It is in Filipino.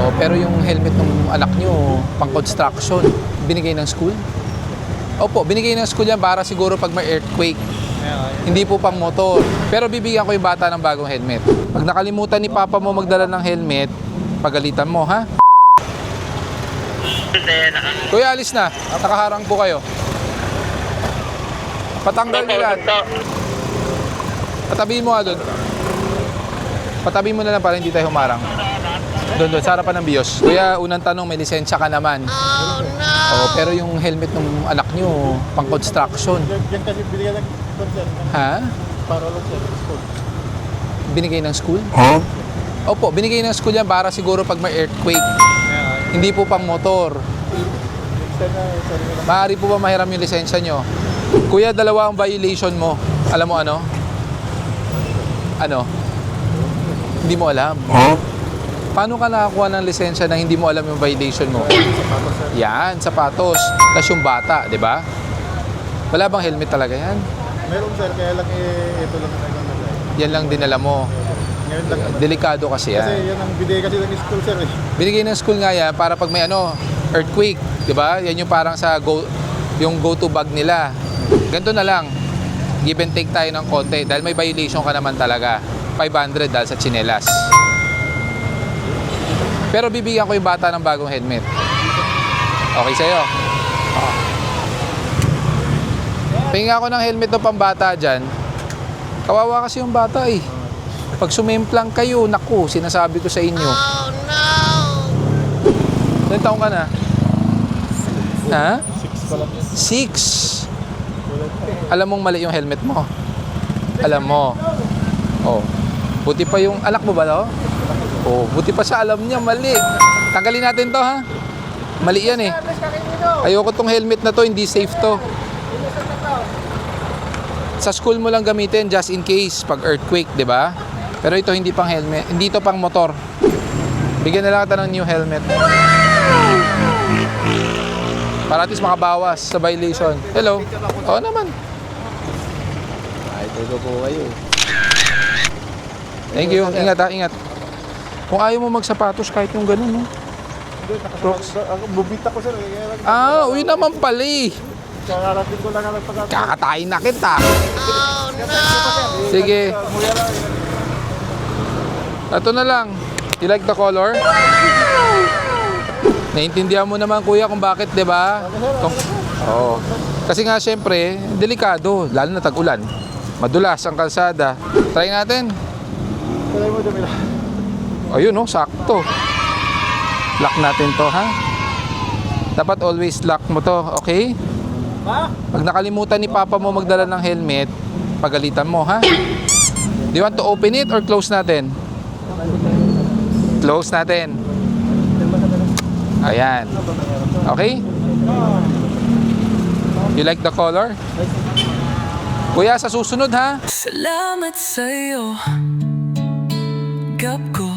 Oo, pero yung helmet ng anak nyo, pang construction, binigay ng school? Opo, binigay ng school yan para siguro pag may earthquake. Hindi po pang motor. Pero bibigyan ko yung bata ng bagong helmet. Pag nakalimutan ni papa mo magdala ng helmet, pagalitan mo, ha? Kuya, alis na. Nakaharang po kayo. Patanggal nila. Patabihin mo nga doon. Patabihin mo na lang para hindi tayo humarang. Doon, doon, sa harapan ng BIOS. Kuya, unang tanong, may lisensya ka naman. Oh, no! Oo, pero yung helmet ng anak nyo, pang construction. Yan kasi binigyan ng concern Ha? para lang sir, school. Binigay ng school? Opo, binigay ng school yan para siguro pag may earthquake. Hindi po pang motor. Maaari po ba mahiram yung lisensya nyo? Kuya, dalawa ang violation mo. Alam mo ano? Ano? Hindi mo alam. Paano ka nakakuha ng lisensya na hindi mo alam yung violation mo? Sapatos sir. Yan, sapatos. Tapos yung bata, di ba? Wala bang helmet talaga yan? Meron sir, kaya lang eh, ito lang ang naglalagay. Yan lang dinala mo. Ngayon lang naman. Delikado kasi Kasi yan. yan ang binigay kasi ng school sir eh. Binigay ng school nga yan para pag may ano, earthquake, di ba? Yan yung parang sa go, yung go-to bag nila. Ganito na lang. Give and take tayo ng konti dahil may violation ka naman talaga. 500 dahil sa chinelas. Pero bibigyan ko yung bata ng bagong helmet. Okay sa'yo? Oo. Pahinga ako ng helmet ng pambata dyan. Kawawa kasi yung bata eh. Pag sumimplang kayo, naku, sinasabi ko sa inyo. Oh no! Ilan taong ka na? Ha? Six pa lang. Six. Alam mong mali yung helmet mo. Alam mo. Oh. Buti pa yung anak mo ba to? Oh, buti pa siya alam niya mali. Tanggalin natin to ha. Mali yan eh. Ayoko tong helmet na to, hindi safe to. Sa school mo lang gamitin just in case pag earthquake, 'di ba? Pero ito hindi pang helmet, hindi to pang motor. Bigyan na lang kita ng new helmet. Para at least makabawas sa violation. Hello? Oo naman. Ay, tugo po kayo. Thank you. Ingat ha, ingat. Kung ayaw mo magsapatos kahit yung ganun, no? Hindi, Crocs. bubita ko sir. Lang. Ah, uy naman pala eh. Kakarating ko lang ang pagkakataon. Kakatayin na kita. Sige. Muya lang. Ito na lang. You like the color? Naintindihan mo naman kuya kung bakit, 'di ba? Kung Oo. Kasi nga syempre, delikado, lalo na tag-ulan. Madulas ang kalsada. Try natin. Try mo Jamila. Ayun oh, sakto. Lock natin 'to, ha? Dapat always lock mo 'to, okay? Ha? Pag nakalimutan ni Papa mo magdala ng helmet, pagalitan mo, ha? Do you want to open it or close natin? Close natin. Ayan. Okay? You like the color? Kuya, sa susunod ha? Salamat sa'yo Gap ko